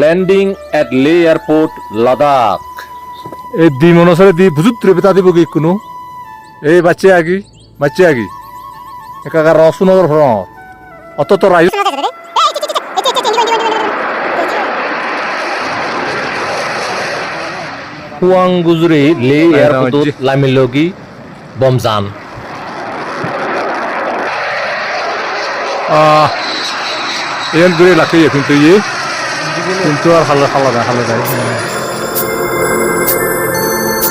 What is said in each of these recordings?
Landing এট লে airport Ladakh এই দি মনসরে দি বুজুত্রে বেতা দিব কি কোনো এই বাচ্চা আগি বাচ্চা আগি একাকার রসুনগর ফ্রম অত তো রাই হুয়াং গুজরে লে এয়ারপোর্টত রাজ্যে। লামিলগি বমজান আহ এন করে লাখে কিন্তু ইয়ে কিন্তু আর হালা হালা না হালা নাই।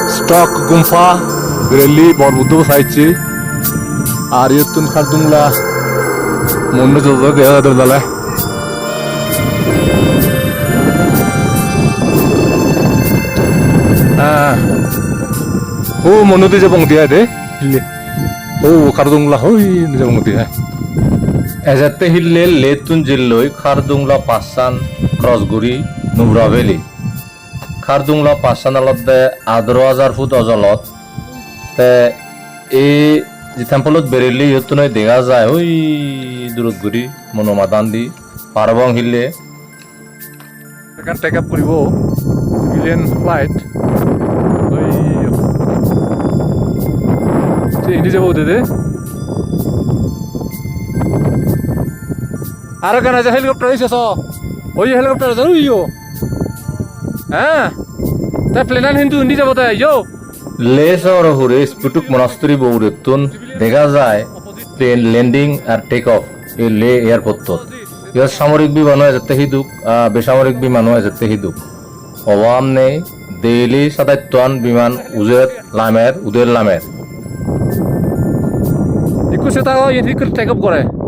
স্টক গুম্ফা গ্রেলি বরবুদ্ধ সাইছে আর ইয়তুন খারদুংলা গেয়া দলালে Ah. ও মনুদি যে বং দিয়া দে। হিলে। ও খারদুংলা হই যে দিয়া। এজাতে হিললে লেতুন জিল্লই খারদুংলা পাঁচসান ক্রসগুৰি নুব্রা ভেলি। খারদুংলা পাঁচসান অলতে আদর হাজার ফুট অজলত। তে এই যে টেম্পলত বেরিলি ইয়তুনই দেখা যায়। ওই দূরত ঘুরি মনোমাদান দি পারবং এখান টেক আপ কৰিব চিভিলিয়ান ফ্লাইট হিন্দি যাব দে দে। আর কেন আছে হেলিকপ্টার এসে ওই হেলিকপ্টার আছে ওই হ্যাঁ তাই প্লেনার হিন্দু হিন্দি যাব তাই ইয়ো লে শহর হুরে স্পুটুক মনাস্তরি বৌরেতুন দেখা যায় প্লেন ল্যান্ডিং আর টেক অফ এই লে এয়ারপোর্টত ইয়ার সামরিক বিমানও এজাতে হিদুক আহ, বেসামরিক বিমানও এজাতে হিদুক অবাম নেই ডেইলি সাতাইতান বিমান উজের লামের উদের লামের একো সেটা ইয়ে করে টেক আপ করে আর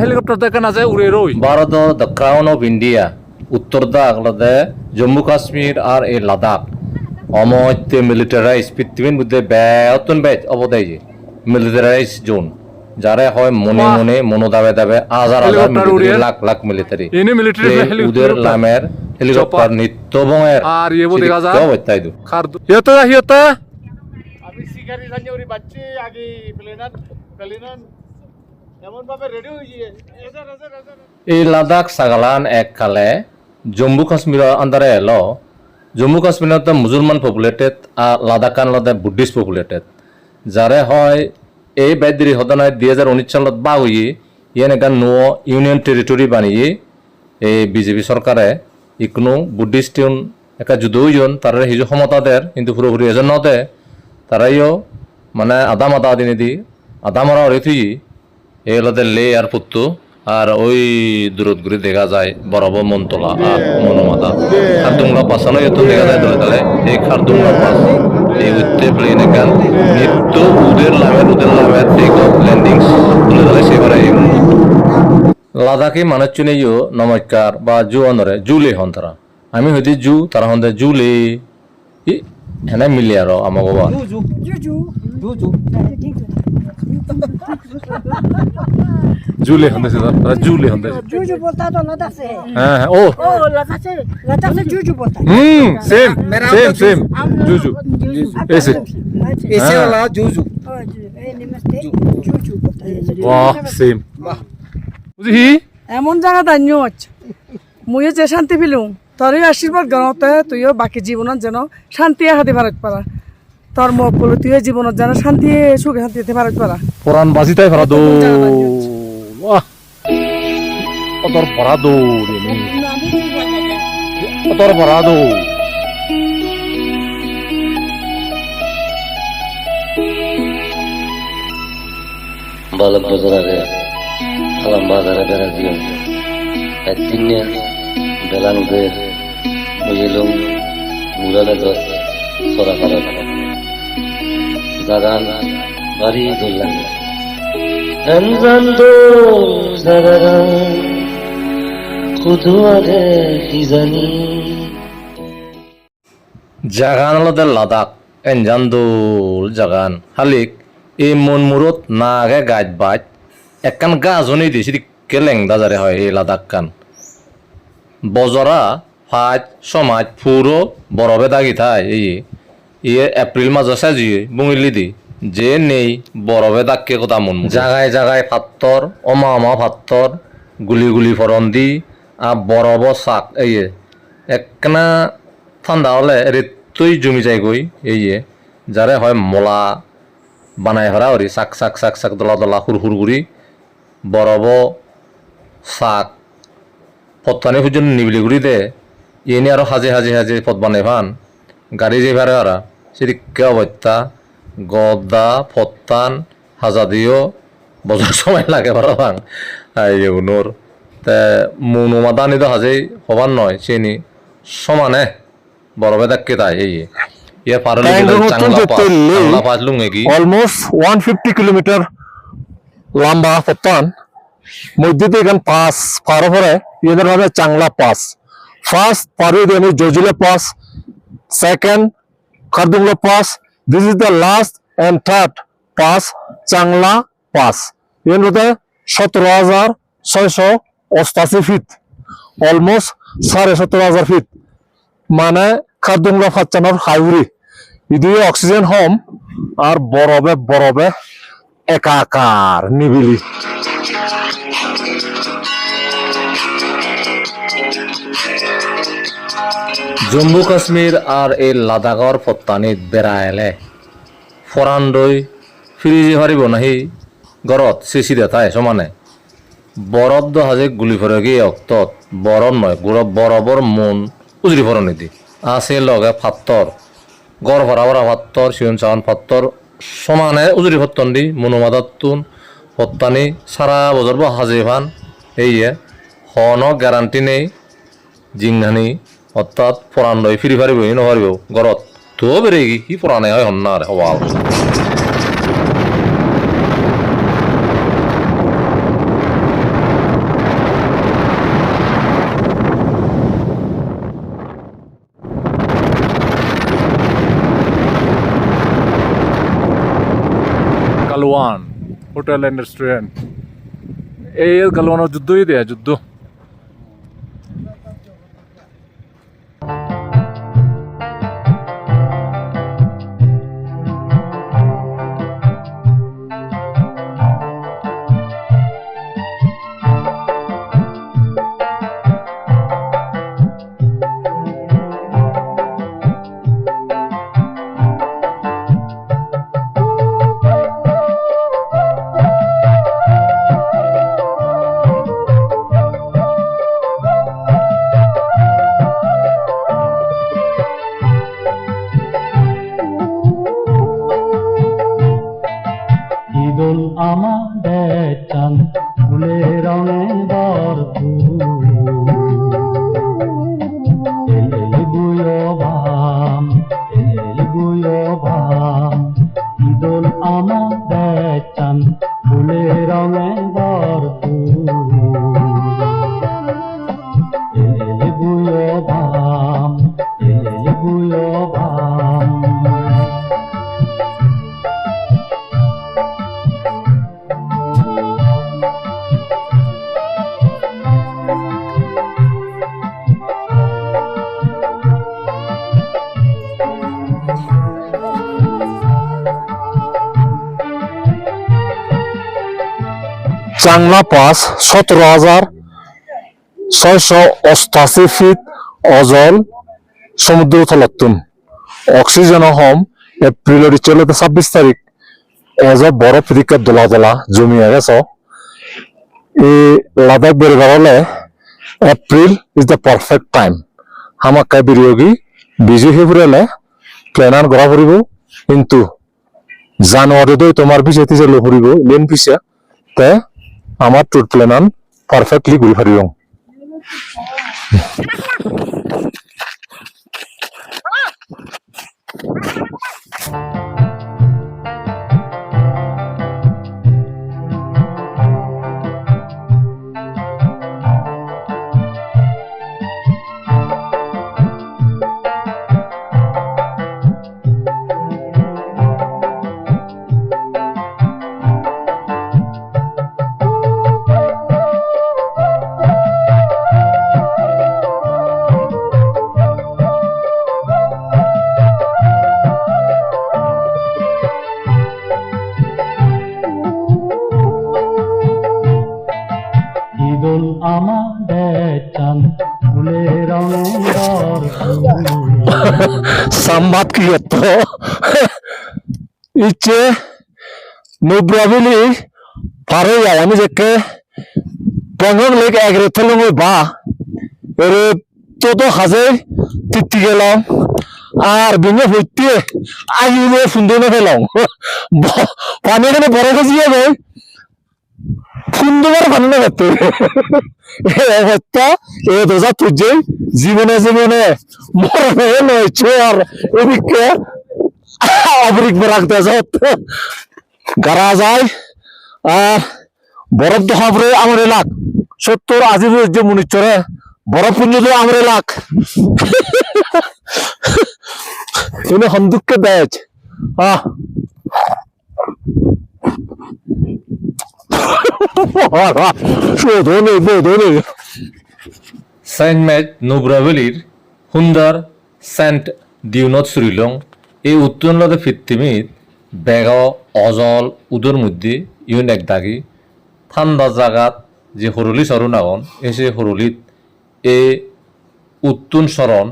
হেলিকপ্টার দেখা না যায় উড়ে রই Bharat the crown of India উত্তর দা আগলাদে জম্মু কাশ্মীর আর এই লাদাখ অমত্যে মিলিটারাইজ পৃথিবীর মধ্যে বেতন বেচ অবদায় যে মিলিটারাইজ জোন যারা হয় মনে মনে মনো দাবে দাবে হাজার হাজার? লাখ লাখ মিলিটারি উদের লামের হেলিকপ্টার নিত্য বঙের আর ইয়ে দেখা যায়? বত্যাইদু খার হিয়তা হিয়তা আমি শিকারি সাঞ্জৌরি বাচ্চি আগে প্লেনার প্লেনার এই লাদাখ সাগালান এককালে জম্মু কাশ্মীৰৰ আণ্ডাৰে এল। জম্মু কাশ্মীৰত মুছলমান পপুলেটেড আর লাদাখান লদে বুদ্ধিষ্ট পপুলেটেড যাৰে হয়, এই বেদিৰি সদনায় দুই হাজাৰ ঊনৈছ চনত বা হৈ ইয়ান এটা ন ইউনিয়ন টেৰিটৰি বানিয়ে, এই বিজেপি চৰকাৰে ইকনো বুদ্ধিষ্ট একা যুদৌজন তাৰে সিজু সমতা দেৰ, কিন্তু পুরোপুরি এজন নদে তারাইও মানে আদা মাদা দিনে দি আদা মারা হরে হলতে লে আর পুত্তু আর ওই দূরত ঘুরে দেখা যায় বরফ মনতলা আর মনোমাদা। খারদুংলা পাসানো এত দেখা যায় দলে দলে এই খারদুংলা পাস এই উত্তে প্লেন এখান নিত্য উদের লামের উদের লামের টেক অফ ল্যান্ডিংস দলে দলে সেবারে লাদাখে মানুষ চুনেইও নমস্কার বা জু অনরে জুলে হন তারা। আমি হইতে জু, তারা হন জুলে হেনে মিলে আর আমাকে বা জুলে হন্দেছে তারা জুলে হন্দেছে जूजू बोलता तो लद्दाख से है হ্যাঁ হ্যাঁ ও ओ लद्दाख से लद्दाख से जूजू बोलता है হুম সেম সেম সেম हम জুজু जूजू ऐसे। ऐसे हाँ। वाला जूजू नमस्ते जूजू बोलता है বাহ সেম বুঝি এমন জায়গা দান্য আছে মুইও যে শান্তি পেলুম তোরই আশীর্বাদ গণতে তুইও বাকি জীবনত যেন শান্তি হাতে ভারত পারা তোর মুখ বলে তুইও জীবনত যেন শান্তি সুখে শান্তিতে ভারত পারা পরান বাজিতাই ভরা দো বাহ অতর ভরা দো অতর ভরা দো bozuladı. Alan bazara beraziyor. Ettinne belan uber. Muyelum mulala dos. Sora karat. Zagan bari Kudu ade hizani. জাগান হলতে Ladakh এনজান দোল জাগান। হালিক, এই মন মুরত না আগে গাছ বাজ একখান গাছনি দিছি কেলেং দাজারে হয় এই লাদাখ কান বজরা ফাজ সমাজ ফুরো বরফে দাগি থাই, এই ইয়ে এপ্রিল মাঝ সাজিয়ে বুঙিলি দি। যে নেই বরফে দাগকে কথা মন জাগায় জাগায় ফাত্তর অমা অমা ফাত্তর গুলি গুলি ফরন দি আর বরফ শাক এই একখানা ঠান্ডা হলে রেতই জমি যায় গই এই যারে হয় মলা, বানাই হরা ওরি শাক শাক শাক শাক দলা দলা হুর হুর গুড়ি বরফ শাক পত্তানি পর্যন্ত নিবিলি গুড়ি দে। এনে আরও হাজে হাজে হাজে পথ বানাই ভান। গাড়ি যে ভাড়া হারা সেটি কে অবত্যা গদা ফত্তান হাজা দিও বছর সময় লাগে ভাড়া ভাং এই উনোর তে মনুমা দানি তো হাজেই হবার নয় চিনি সমানে। বরফে দেখকে তাই এই ইয়ে পারলে চাংলা পাস লুঙ্গে কি? অলমোস্ট ওয়ান ফিফটি কিলোমিটার লম্বা পত্তান মধ্যে এখান পাস পার পরে এদের হবে চাংলা পাস। ফার্স্ট পারুই দিয়ে আমি Zojila pass. Second the last and third pass Changla pass এর মধ্যে সতেরো হাজার ছয়শো অষ্টাশি ফিট অলমোস্ট সাড়ে সতেরো হাজার ফিট মানে খারদুংলা ফাচ্চানোর হাইউরি ইদুই অক্সিজেন হোম আর বরফে বরফে একাকার নিবিলি। জম্মু কাশ্মীর আর এই লাদাখর ফত্তানিত বেড়াইলে ফরান্দৈ ফিরিজি হারিব নাহি গরত চিচি দেতাই সমানে। বরফ দহাজে গুলি ফরে গিয়ে অক্তত বরফ নয় গুড় বরফর মন উজরি ফর নিদি আছে লগে ফাত্তর গড় ভরা ভরা ফাত্তর শিউন চাওয়ান ফাত্তর সমানে উজরি ফত্তন দি মনোমাদাতুন ফত্তানি সারা বছর বা হাজে ভান এইয়ে হন গ্যারান্টি নেই, জিংহানি অর্থাৎ ফরান লই ফিরি পারিব ই নপারিব ঘৰত তো বেৰে কি সি ফৰানে হয় হন্নাৰ অৱাল গালওয়ান হোটেল এন্ড রেস্টুরেন্ট। এই গালওয়ানের যুদ্ধই দেয়া, যুদ্ধ। চাংলা পাস সতেরো হাজার ছয়শো অষ্টাশি ফিট অজল সমুদ্র তলতুন অক্সিজেন হোম এপ্রিলের চলতে ছাব্বিশ তারিখ। এজ বরফ পরীক্ষা দোলা দোলা জমিয়ে গেছ। এই লাদাখ বেরোবার হলে April is the perfect time. হামাকাই বিনিয়োগী বিজু ফেব্রুয়ালে প্লেনার গড়া ফুরিব কিন্তু জানুয়ারিতে তোমার পিছে তিছে লো ফুরিব ইন্ডিয়ান পিছে। তে আমার ট্যুর প্লেনান পারফেক্টলি ঘুরি nubrabili pare yawani jekke pengong lek egre tholong ba ere todo haze titti গেলাম। আর বিনে হইতে আহিলে সুন্দর ফেলাম পানি এখানে বড় কাছে যাবে সুন্দর পানি না করতে অবস্থা এ দোজা তুজে জীবনে জীবনে মরণে নয় আর এদিকে অবরিক রাখতে যত গারা যায় আর বরফ দহাবরে আমার এলাক সত্তর আজিব যে মনিচরে বরফ পুঞ্জ দিয়ে আমার এলাক এনে হন্দুককে দেয় আহ। সেন্ট নুব্রাভেলির সুন্দর সেন্ট ডিউনত শ্রীলং, এই উত্তরলদে ফিত্তিমিত বেগ অজল উদর মধ্যে ইউন এক দাগি ঠান্ডা জাগাত যে হরলি সরণ আগন এসে হরলিত এ উত্তুন সরণ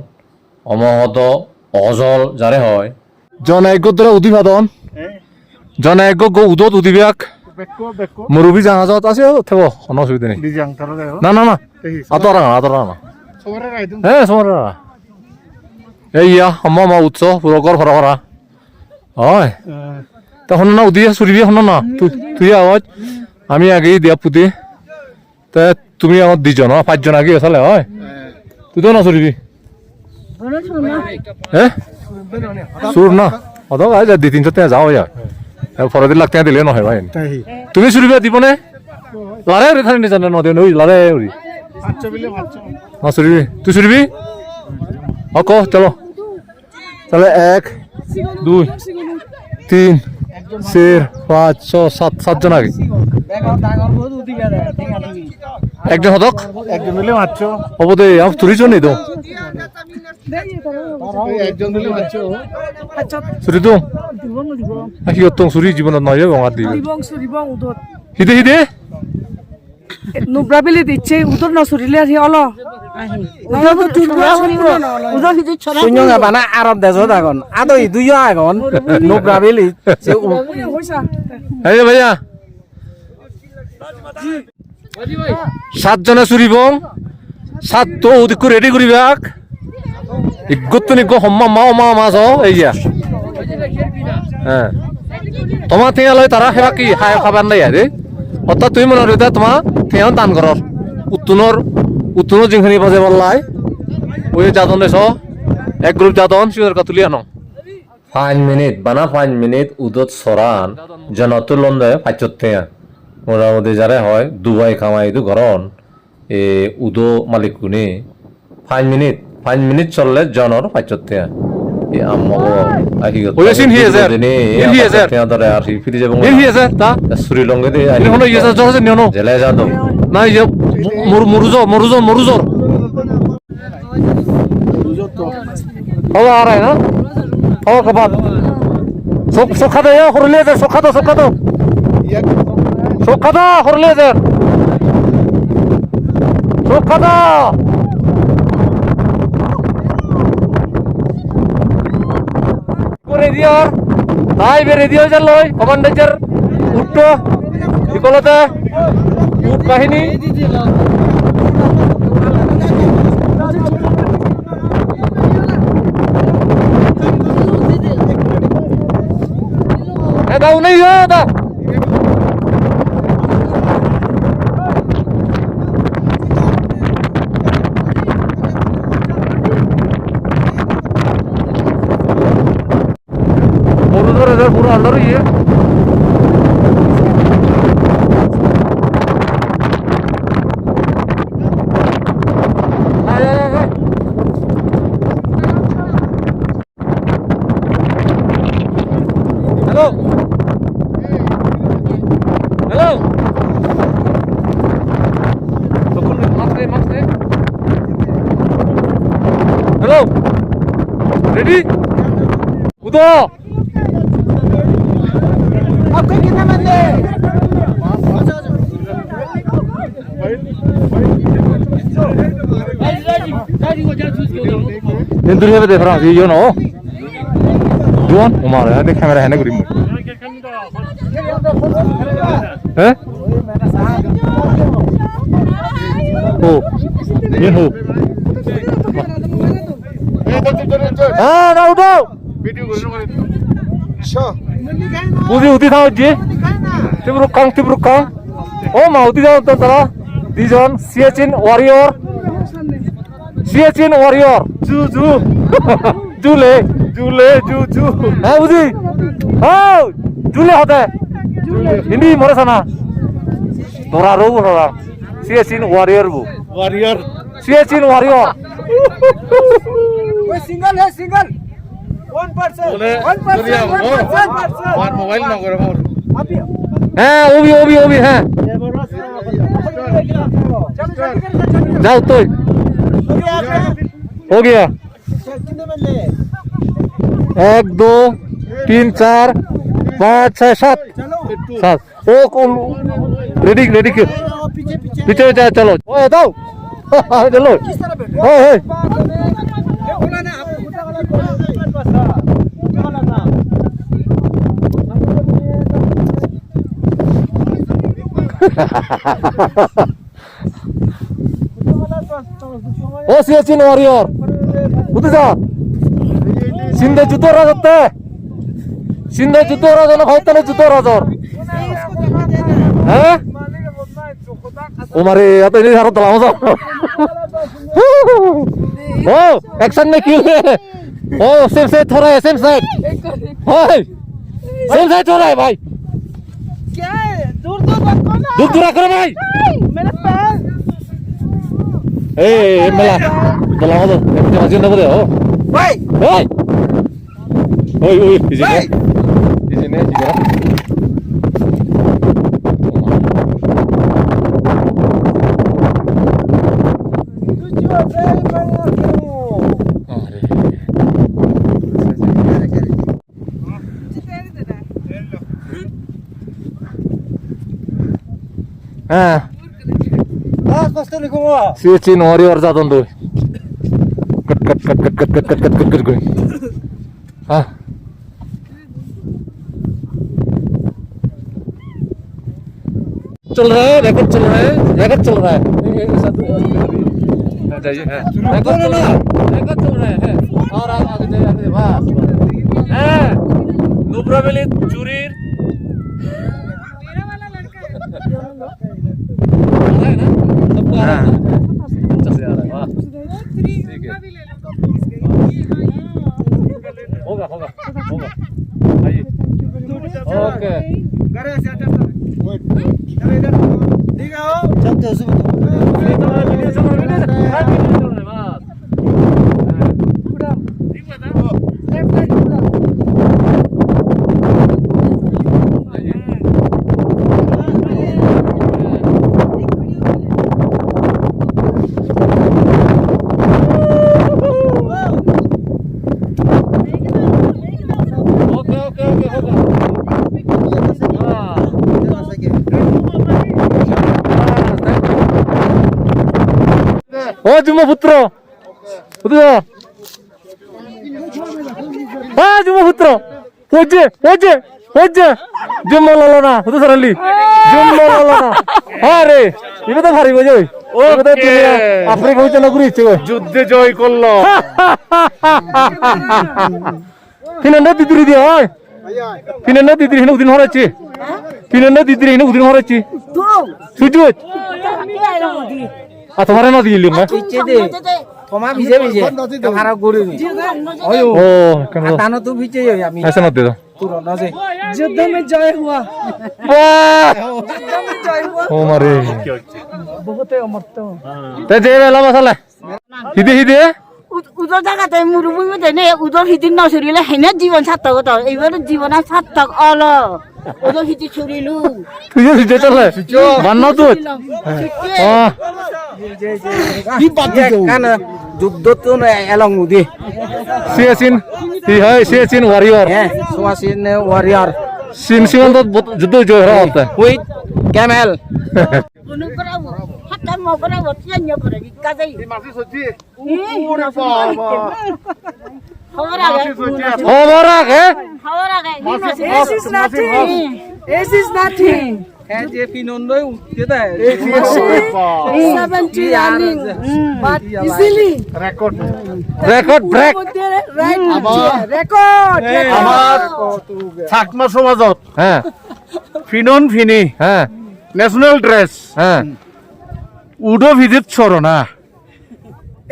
অমহদ অজল যারে হয়। জনায়ক দ্বারা উদিবাদন জনায়ক গো উদত উদিবাক। Beko Beko. মুরুবি জাহাজত আছে থেব কোনো অসুবিধা নেই না না না। এই আতরা না আতরা না হ্যাঁ সমরা এই ইয়া আমা উৎস পুরকর ভরা ভরা হয়। তা শোনো না উদি চুরি দিয়ে শোনো না। তুই আওয়াজ আমি আগে দিয়া পুতি। তা তুমি আমার দুজন পাঁচজন আগে আসালে হয়? তুই তো না চুরিবি হে? চুর না। অত দুই তিনশো তে যাও যা। ফরদি লাগতে দিলে নহয় ভাই। তুমি চুরিবে দিবনে লারে উড়ি খালি নিজানে নদী ওই লারে উড়ি না চুরিবি তুই চুরিবি অ চলো। তাহলে এক দুই তিন চার পাঁচ ছ সাত সাতজন আগে। একজন হতক? একজন মিলে মারছো হব দে আমার তুরিছ নেই তো। একজন মিলে মারছো সুরি তো? কি করতো সুরি জীবনত নয় দিবে দিবং হিদে হিদে নুব্রাবিলি দিচ্ছে উদর না সুরিলে আর অল শূন্য বানা আরব দেশত আগন। আদই দুইও আগন যে উ- এই যে ভাইয়া। সাতজনে চুরিবং সাত তো ওদিকো রেডি করিবাক ইগত নিগো হম্মা মাও মা মাছ এইয়া হ্যাঁ তোমার থিয়া লয় তারা সেবা কি খাই খাবার নাই আরে অর্থাৎ তুমি মনে হইতা তোমার থিয়া দান করর। উত্তুনৰ উত্তুনৰ যিখিনি বাজে বললাই, ওই যাদন দেশ এক গ্রুপ যাদন সিওর কাতুলি আনো। পাঁচ মিনিট বানা পাঁচ মিনিট উদত সরান জনতুল লন্দে পাঁচতে মোটামুটি যারে হয়, দুবাই কামাই দু গরন এ, উদো মালিক গুনি পাঁচ মিনিট পাঁচ মিনিট চললে জনর পাঁচতে এ আম্মগ আহি গত ওই সিন হি আছে ইন হি আছে ধরে আর হি ফিরে যাব এর হি আছে তা শ্রীলঙ্কা দিয়ে এর হলো ইয়ে আছে নিয়নো জেলে যাদব না ইয়ে মরুজ মরুজ মরুজ হওয়া আর না হওয়া কবাদ সব সখা দে হরলে দে সখা দো সখা দো সখা দো হরলে দে সখা দো করে দিও তাই বেরে দিও যা লই। কমান্ডার উঠতো বিকলতে বাহিনী। দাও নেই দাও। po! Upgrade naman eh! Then do you have the difference? You know? You want? Umar, I think camera hand agree. Eh? Oh, you know? Ah! 우리 어디 나오지? 티브루캉 티브루캉 어마 어디 나왔더라? 디전 시에친 워리어 시에친 워리어 주주 줄레 줄레 주주 아 우디 아 줄레 하대 힌디 모르잖아 도라로 보라 시에친 워리어 부 워리어 시에친 워리어 왜 싱글 해 싱글 আমার মোবাইল নম্বর মোর হ্যাঁ ওবি ওবি ওবি হ্যাঁ যাও তুই हो गया एक दो तीन चार पाँच छः सात सात ओ कौन रेडी रेडी के पीछे पीछे चलो ओए दो चलो ओए এ সিয়াচিন ওয়ারিয়র বুঝতে যা। সিন্ধে জুতো রাজত্বে। সিন্ধে জুতো রাজন হয়তানে জুতো রাজর। হ্যাঁ? ওমারে এত নিজে হারত ও অ্যাকশন নে কিল ও সেম সাইড থরা সেম সাইড হয়। সেম সাইড থরা ভাই। क्या दूर दूर দুধ দুরা করে ভাই। এই মেলা। মেলা মতো এমনি মাঝে না বোধ ও। ভাই। ওই ওই ওই ইজি নে। ইজি নে। सीएचसी नोरीवर जातो तो cut cut cut cut cut cut cut cut cut cut cut हा चल रहा है रैकेट चल रहा है रैकेट चल रहा है रैकेट चल रहा है रैकेट चल रहा है और आप आगे जाइए आगे वाह नुब्रा मिली चूरी ও যুবপুত্র বুঝছ হ্যাঁ যুবপুত্র ওজে ওজে ওজে। জুম ললো না বুঝতে সারালি জুম ললো না হ্যাঁ রে এটা তো ভারি তো আফ্রিকা হইতে না ঘুরিছে যুদ্ধে জয় করল। ফিনান্ডা দিদিরি দিয়ে হয় ফিনান্ডা দিদিরি হিনে উদিন হরাচ্ছি। ফিনান্ডা দিদিরি হিনে উদিন হরাচ্ছি। সুজুত আর তোমার নদী গেলি না আচ্ছা, তোমার ভিজে ভিজে। তোমার গরু নি ও কেন তানো তো ভিজে যাই আমি এসে নদী তো পুরনো যে যুদ্ধ মে জয় হুয়া। ও মারে বহুত অমর্ত। তে দে বেলা মশলা হিদে হিদে উদর জায়গাতে মুরুভূমিতে নে উদর হিদিন নসরিলে হেনে জীবন সার্থক তো এইবার জীবন সার্থক অল। তুইও দিতে চলে মান্য তুই যুদ্ধ তো এলং উদি সিয়াচিন সি হয় সিয়াচিন ওয়ারিয়র হ্যাঁ সোয়াচিন ওয়ারিয়র সিন সিমল তো যুদ্ধ জয় হরা হতে ওই ক্যামেল খবর আগে। This is nothing. This is nothing. হ্যাঁ Seventy but easily. Record Right record. Chakma সমাজত হ্যাঁ ফিনন ফিনি হ্যাঁ ড্রেস হ্যাঁ উডো ছড়ো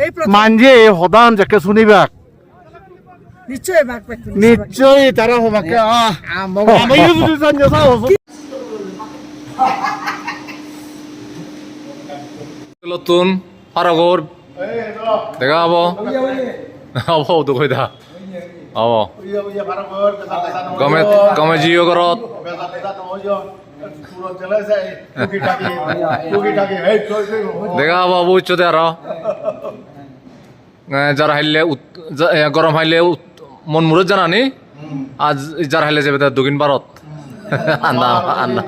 এই মানজে হদান যাকে শুনিবাক নিশ্চয়ই তারা যাও নতুন ফারাগর দেখা হব। হব দুকইদা হব। গমে গমে জিও ঘৰত। দেখা হব বুঝছোতে আর। যারা হাইলে গরম হাইলে মন মুরত জানানি আজ যারা হাইলে যাবে তার দুদিন বারত আন্না আন্না।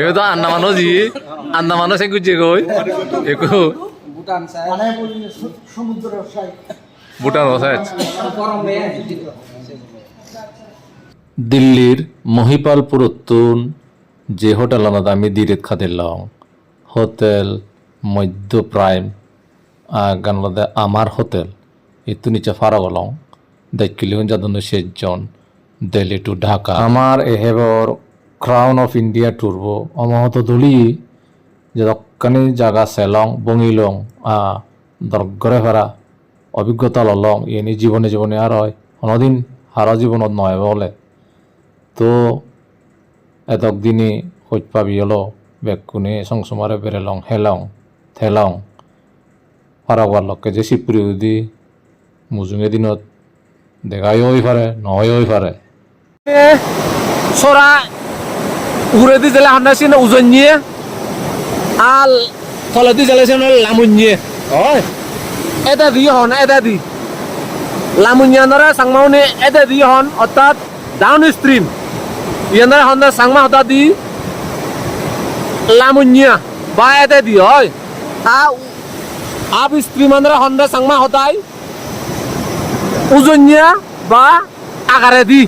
এবার তো আন্না মানুষ জি আন্না মানুষ একু যে গই একু। ভুটান সাইজ দিল্লির মহিপালপুর উত্তুন যে হোটেল আমি দিরেত খাদের লং। হোটেল মধ্য প্রাইম গানলদে আমার হোটেল। ফারা গলং দেখিলিও যাদন শেষজন দিল্লি টু ঢাকা। আমার এহেবর ক্রাউন অফ ইন্ডিয়া টুরব অমহত ধুলি, যে দক্কানি জায়গা সেলং বঙিলং আ, দরগরে ফেরা অভিজ্ঞতা ললং ইনি জীবনে জীবনে আর হয়, অনদিন হারা জীবনত নয় বলে। তো এতক দিনে হইত পাবি হলো, বেকুনে সংসমারে বেরেলং হেলং থেলং ফারাগুয়ার লক্কে যে সিপুরি উদি মুজুঙে দিনত দেখাই হই পারে নহয় হই পারে সরা উড়ে দি জেলা হন্ডা সিনে ওজন নিয়ে আল তলে দি জেলা সিনে লামুন নিয়ে হয়, এটা দি হন, এটা দি। লামুনিয়া নরা সাংমাউনি এটা দি হন অর্থাৎ ডাউন স্ট্রিম ইয়ানরা হন্ডা সাংমা হতা দি লামুনিয়া, বা এটা দি, হয়। আপ স্ট্রিম আন্দরা হন্ডা সাংমা হতাই উজনিয়া বা আকারে দি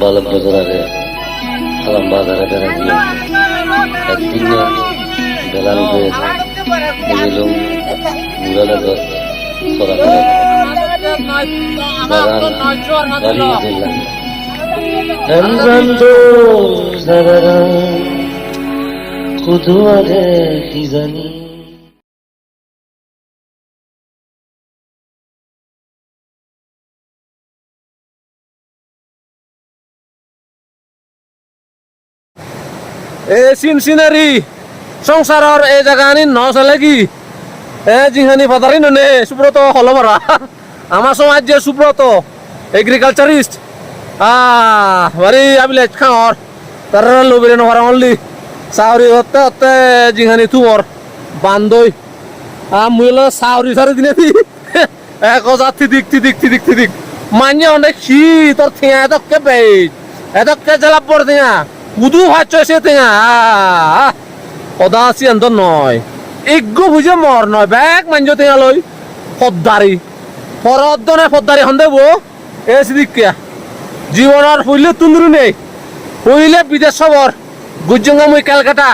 বালক আগে সালাম বাজারে বেড়া দিয়ে একদিন না বেলাল হয়ে গেলুম মুরালে সরা এ সিন সিনারি সংসাৰৰ এই জেগানি নচলে কি? এ যিখানি ফাদাৰি নে? সুব্ৰত হল আমাৰ সমাজ যে সুব্ৰত এগ্ৰিকালচাৰিষ্ট আহ বাৰী আবিলে খাওঁৰ তাৰ লবিৰে নভৰা অনলি চাউৰি হতে হতে থুমৰ বান্দৈ আহ মুইলে চাউৰি চাৰি দিনে দি। এক হাজাৰ থিদিক থিদিক থিদিক থিদিক। মান্য অনেক সি, তোর থিয়া এতকে বেজ এতকে জেলাপ পর থিয়া, উদু ভাচ্ছ সে থিয়া। সদা এন্ত নয়। ইগ্গু বুঝে মর নয়। বেগ মাঞ্জ থিয়া লই। ফদ্দারি ফরদ্দনে ফদ্দারি সন্দেহ এ সিদিকিয়া জীবনের হইলে তুন্দুরু নেই। হইলে বিদেশ খবর গুজঙ্গা মুই ক্যালকাটা।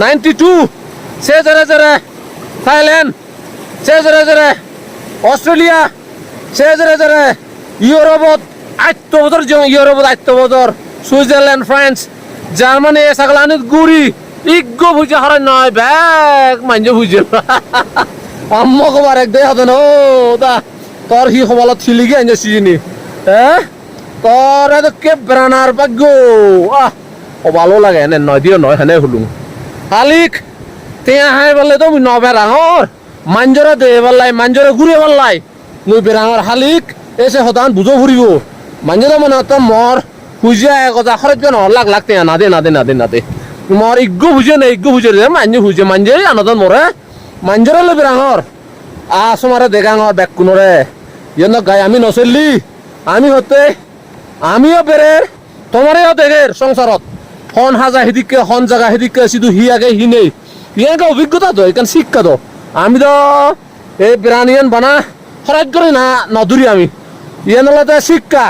নাইনটি টু, সে জরে জরে থাইল্যান্ড। সে জরে জরে অস্ট্রেলিয়া। সে জরে জরে ইউরোপত আত্ম বছর ইউরোপত আত্ম বছর সুইজারল্যান্ড, ফ্রান্স, জার্মানি এসাগলানিত গুড়ি। ইগ্গ বুঝে হারাই নয়, ব্যাগ মাঞ্জ বুঝে আম্মা কবার এক দেয় হাতে ও দা। তোর হি সবালত ছিলি গিয়ে আনছে সিজিনি। হ্যাঁ তোর এত কে ব্রানার ভাগ্য আহ ভালো লাগে এনে নয় দিও নয় হেনে হুলুং। হালিক, তিয়া হাই বললে তো মুই নবে রাঙর মাঞ্জরে দে বললাই মাঞ্জরে ঘুরে বললাই। মুই বেরাঙর হালিক এসে হতান বুঝো ফুরিব মাঞ্জরে মনে হতো মর খুঁজিয়া কথা খরচ লাখ লাখ তিয়া না দে না দে না দে না দে মর ইগ্গু বুঝে না, ইগ্গু বুঝে রে মাঞ্জে বুঝে মাঞ্জে আনন্দন মরে মাঞ্জরে লবি রাঙর আসমারে দেগাঙর বেক কুনরে ইয়ন গাই আমি নচলি আমি হতে, আমিও বেরের, তোমারেও দেগের সংসারত হন হাজা হেদিকে, হন জায়গা হেদিকে শুধু হি আগে হি নেই। ইয়াকে অভিজ্ঞতা তো এখান শিক্ষা তো। আমি তো, এই বিরানিয়ান বানা হরাজ করি না নদুরি আমি। ইয়ান হলাতে শিক্ষা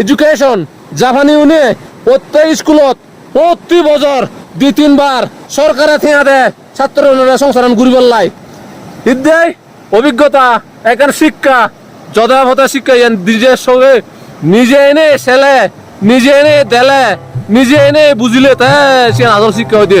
এডুকেশন জাপানি উনি প্রত্যেক স্কুলত প্রতি বছর দুই তিনবার সরকারে থিয়া দে ছাত্র সংসারণ ঘুরিবার লাই ইদ্যাই, অভিজ্ঞতা এখান শিক্ষা যথাযথ শিক্ষা ইয়ান নিজের সঙ্গে, নিজে এনে সেলে নিজে এনে দেলে, নিজে এনে বুঝিলে তাই সে আদর শিক্ষা হইতে।